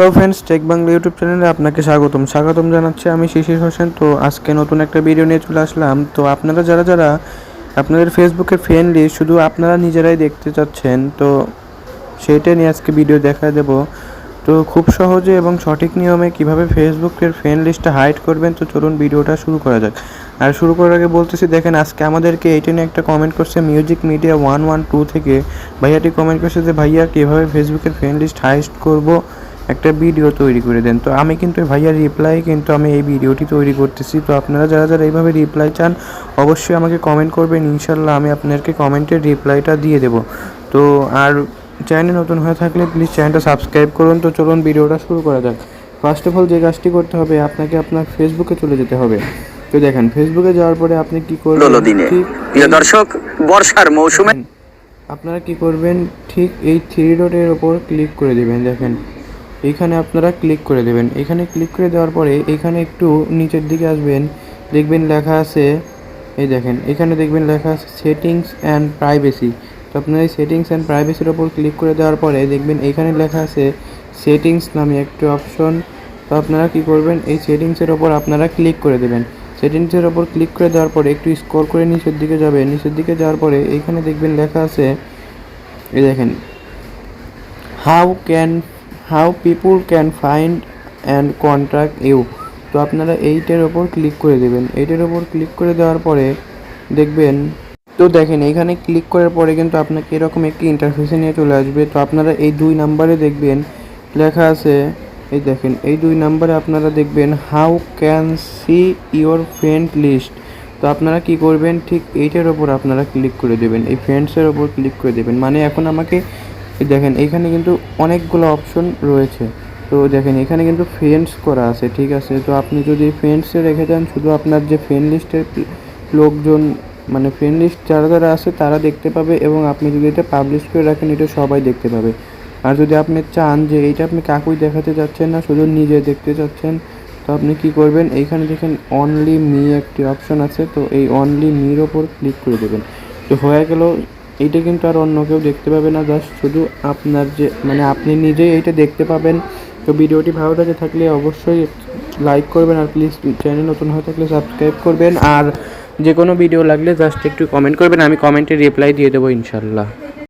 Hello friends Tech Bangla YouTube চ্যানেলে আপনাকে স্বাগতম। স্বাগতম জানাচ্ছি আমি শিশির হোসেন। তো আজকে নতুন একটা ভিডিও নিয়ে চলে আসলাম। তো আপনারা যারা যারা আপনাদের ফেসবুকে ফ্রেন্ডলি শুধু আপনারা নিজেরাই দেখতে চাচ্ছেন, তো সেইটা নিয়ে আজকে ভিডিও দেখা দেব। তো খুব সহজে এবং সঠিক নিয়মে কীভাবে ফেসবুকের ফ্রেন্ড লিস্টটা হাইড করবেন, তো চলুন ভিডিওটা শুরু করা যাক। আর শুরু করার আগে বলতেছি, দেখেন আজকে আমাদেরকে এইটা নিয়ে একটা কমেন্ট করছে music media one one two থেকে। ভাইয়াটি কমেন্ট করছে যে, ভাইয়া, কীভাবে ফেসবুকের ফ্রেন্ড লিস্ট হাইস্ট করব? একটা ভিডিও তৈরি করে দেন। তো আমি কিন্তু ভাইয়ার রিপ্লাই কিন্তু আমি এই ভিডিওটি তৈরি করতেছি। তো আপনারা যারা যারা এইভাবে রিপ্লাই চান অবশ্যই আমাকে কমেন্ট করবেন। ইনশাল্লাহ আমি আপনাদেরকে কমেন্টের রিপ্লাইটা দিয়ে দেব। তো আর চ্যানেল নতুন হয়ে থাকলে প্লিজ চ্যানেলটা সাবস্ক্রাইব করুন। তো চলুন ভিডিওটা শুরু করা যাক। ফার্স্ট অফ অল যে কাজটি করতে হবে আপনাকে আপনার ফেসবুকে চলে যেতে হবে। তো দেখেন ফেসবুকে যাওয়ার পরে আপনি কি করবেন? প্রিয় দর্শক বর্ষার মৌসুমে আপনারা কি করবেন? ঠিক এই থ্রি ডটের ওপর ক্লিক করে দিবেন। দেখেন এইখানে আপনারা ক্লিক করে দেবেন। এখানে ক্লিক করে দেওয়ার পরে এখানে একটু নিচের দিকে আসবেন। দেখবেন লেখা আছে, এই দেখেন, এখানে দেখবেন লেখা আছে সেটিংস অ্যান্ড প্রাইভেসি তো আপনারা এই সেটিংস অ্যান্ড প্রাইভেসির ওপর ক্লিক করে দেওয়ার পরে দেখবেন এখানে লেখা আছে সেটিংস নামে একটি অপশন তো আপনারা কি করবেন? এই সেটিংসের ওপর আপনারা ক্লিক করে দেবেন। সেটিংসের ওপর ক্লিক করে দেওয়ার পরে একটু স্ক্রল করে নিচের দিকে যাবে নিচের দিকে যাওয়ার পরে এইখানে দেখবেন লেখা আছে, এই দেখেন how can how people can find and contact you. তো আপনারা এইটার ওপর ক্লিক করে দেবেন। এইটার ওপর ক্লিক করে দেওয়ার পরে দেখবেন, তো দেখেন এখানে ক্লিক করার পরে কিন্তু আপনাকে এরকম একটি ইন্টারফেসে নিয়ে চলে আসবে। তো আপনারা এই দুই নাম্বারে দেখবেন, লেখা আছে, এই দেখেন, এই দুই নাম্বারে আপনারা দেখবেন, how can see your friend list. তো আপনারা কি করবেন, ঠিক এইটার ওপর আপনারা ক্লিক করে দেবেন। এই ফ্রেন্ডসের ওপর ক্লিক করে দেবেন। মানে এখন আমাকে দেখেন, এখানে কিন্তু অনেকগুলো অপশন রয়েছে। তো দেখেন, এখানে কিন্তু ফ্রেন্ডস করা আছে, ঠিক আছে? তো আপনি যদি ফ্রেন্ডসে রেখে দেন শুধু আপনার যে ফ্রেন্ড লিস্টের লোকজন মানে ফ্রেন্ড লিস্ট যারা যারা আছে, তারা দেখতে পাবে এবং আপনি যদি এটা পাবলিশ করে রাখেন, এটা সবাই দেখতে পাবে। আর যদি আপনি চান যে এইটা আপনি কাকুই দেখাতে চাচ্ছেন না, শুধু নিজে দেখতে চাচ্ছেন তো আপনি কি করবেন? এইখানে দেখেন অনলি মি একটি অপশন আছে, তো এই অনলি মির ওপর ক্লিক করে দেবেন। তো হয়ে গেল এইটা কিন্তু আর অন্য কেউ দেখতে পাবে না, জাস্ট শুধু আপনার যে মানে আপনি নিজেই এইটা দেখতে পাবেন। তো ভিডিওটি ভালো লাগে থাকলে অবশ্যই লাইক করবেন আর প্লিজ চ্যানেল নতুন হয়ে থাকলে সাবস্ক্রাইব করবেন। আর যে কোনো ভিডিও লাগলে জাস্ট একটু কমেন্ট করবেন, আমি কমেন্টে রিপ্লাই দিয়ে দেবো ইনশাল্লাহ।